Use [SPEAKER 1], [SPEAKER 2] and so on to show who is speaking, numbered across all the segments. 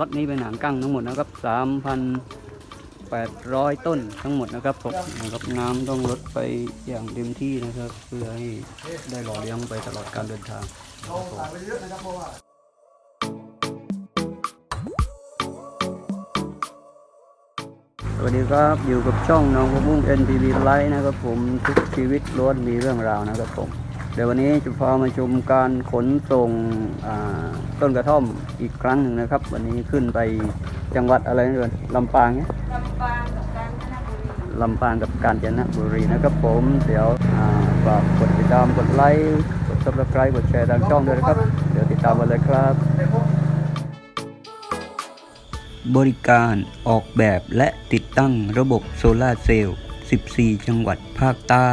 [SPEAKER 1] รถนี้เป็นหางกั้งทั้งหมดนะครับสามพันแปดร้อยต้นทั้งหมดนะครับผมนะครับน้ำต้องลดไปอย่างเต็มที่นะครับ เพื่อให้ได้หล่อเลี้ยงไปตลอดการเดินทางนะครับผมสวัสดีครับอยู่กับช่องน้องพบุ้ง NTV ไลฟ์นะครับผมทุกชีวิตล้วนมีเรื่องราวนะครับผม เดี๋ยววันนี้จะพามาชมการขนส่งอ่าต้นกระท่อมอีกครั้งหนึ่งนะครับ วันนี้ขึ้นไปจังหวัดอะไรนะเอ่ยลำปางเนี่ย
[SPEAKER 2] ลำปางกับกาญจนบุรี
[SPEAKER 1] ลำปางกับกาญจนบุรีนะครับผมเดี๋ยวอ่าฝากกดติดตามกดไลค์กด subscribe กดแชร์ทางช่องด้วยนะครับ เดี๋ยวติดตามกันเลยครับ บริการออกแบบและติดตั้งระบบโซลาร์เซลล์ 14 จังหวัดภาคใต้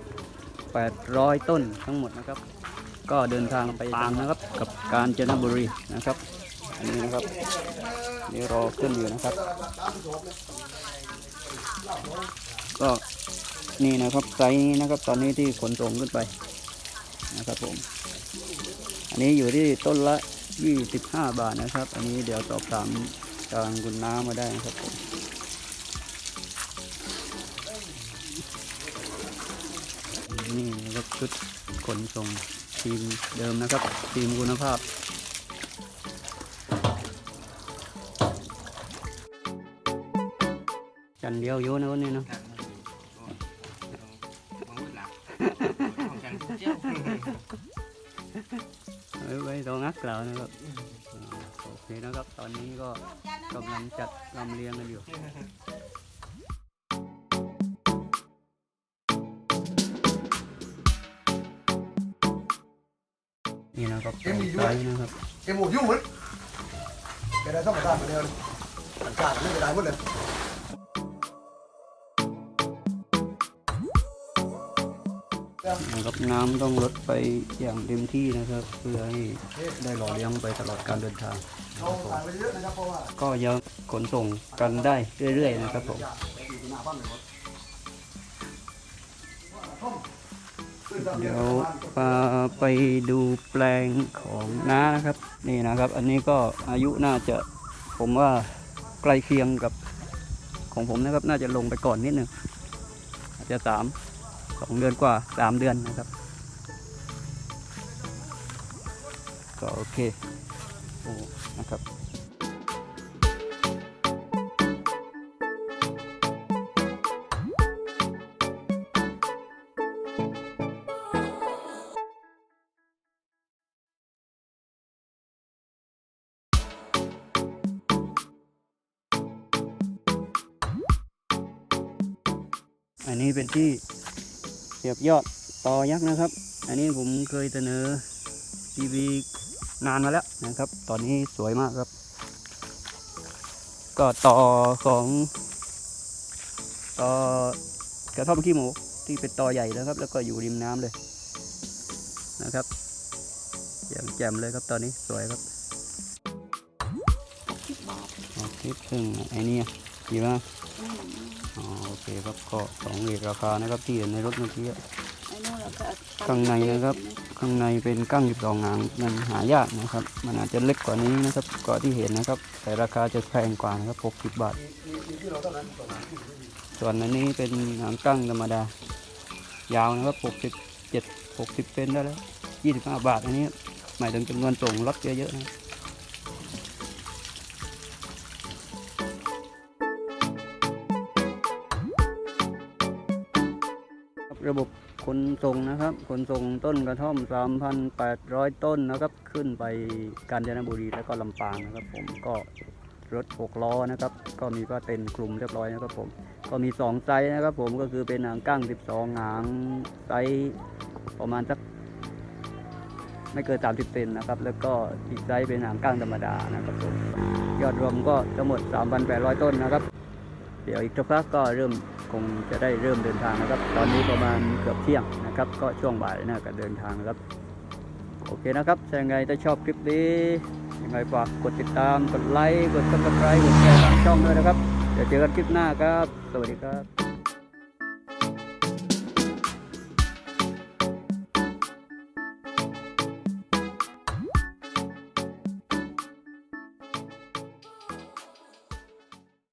[SPEAKER 1] 800 ต้นทั้งหมดนะครับ ก็เดินทางไปตามนะครับ กับกาญจนบุรีนะครับ อันนี้นะครับนี่รอขึ้นอยู่นะครับ ก็นี่นะครับไซส์นี้นะครับ ตอนนี้ที่ขนส่งขึ้นไปนะครับผม อันนี้อยู่ที่ต้นละ 25 บาทนะครับ อันนี้เดี๋ยวสอบถามทางคุณน้ามาได้นะครับผม นี่นะครับชุดขนส่งทีมเดิมนะครับทีมคุณภาพจันเดียวโยนะวันนี้เนาะไว้ไว้ตรงนักกล่าวนะครับอ่าโอเคนะครับตอนนี้ก็กำลังจัดลำเลียงกันอยู่ นี่นะครับไซส์นะครับ
[SPEAKER 3] แกหมูยุ่งมั้ยแกได้ต้องมาตามมาเดียวเลยต่างชาติไม่ได้หมดเลย
[SPEAKER 1] นะครับน้ำต้องลดไปอย่างเต็มที่นะครับ เพื่อให้ได้หล่อเลี้ยงไปตลอดการเดินทาง
[SPEAKER 3] เราต่างไปเยอะนะครับเพราะว่า
[SPEAKER 1] ก็ยังขนส่งกันได้เรื่อยๆนะครับผม
[SPEAKER 3] อยู่หน้าบ้าน เด
[SPEAKER 1] เดี๋ยวพาไปดูแปลงของน้านะครับ นี่นะครับ อันนี้ก็อายุน่าจะผมว่าใกล้เคียงกับของผมนะครับ น่าจะลงไปก่อนนิดนึงอาจจะสามสองเดือนกว่าสามเดือนนะครับ ก็โอเคโอ้นะครับ อันนี้เป็นที่เสียบยอดต่อยักษ์นะครับ อันนี้ผมเคยเสนอทีวีนานมาแล้วนะครับ ตอนนี้สวยมากครับ ก็ต่อของต่อกระท่อมขี้หมูที่เป็นต่อใหญ่นะครับ แล้วก็อยู่ริมน้ำเลยนะครับแจ่มแจ่มเลยครับตอนนี้สวยครับโอเคครึ่งไอ้นี่กี่บ้างอ๋อโอ เคครับก็สองเลทราคานะครับที่เห็นในรถเมื่อกี้อะ
[SPEAKER 2] ไอ้นู่นเราก็
[SPEAKER 1] ข้างในนะครับ ข้างในเป็นกั้งสิบสองหางมันหายากนะครับ มันอาจจะเล็กกว่านี้นะครับกว่าที่เห็นนะครับ แต่ราคาจะแพงกว่านะครับหกสิบบาท ส่วนอันนี้เป็นหางกั้งธรรมดา ยาวนะครับหกสิบเจ็ดหกสิบเซนได้แล้วยี่สิบห้าบาทอันนี้หมายถึงจำนวนส่งรถเยอะๆนะ ระบบขนส่งนะครับขนส่งต้นกระท่อม 3,800 ต้นนะครับ ขึ้นไปกาญจนบุรีแล้วก็ลำปางนะครับ ผมก็รถ6ล้อนะครับ ก็มีก็เต็นกลุ่มเรียบร้อยนะครับผมก็มี 2 ไซส์นะครับ ผมก็คือเป็นหางกั้ง 12 หางไซส์ประมาณสักไม่เกิน 30 เซนนะครับ แล้วก็อีกไซส์เป็นหางกั้งธรรมดานะครับผมยอดรวมก็ทั้งหมด 3,800 ต้นนะครับ เดี๋ยวอีกสักพักก็เริ่ม คงจะได้เริ่มเดินทางนะครับ ตอนนี้ประมาณเกือบเที่ยงนะครับ ก็ช่วงบ่ายน่าจะเดินทางนะครับ โอเคนะครับยังไงถ้าชอบคลิปนี้ยังไงฝากกดติดตาม กดไลค์ กดซับสไครต์กดแชร์ทางช่องด้วยนะครับ เดี๋ยวเจอกันคลิปหน้าครับ สวัสดีครับ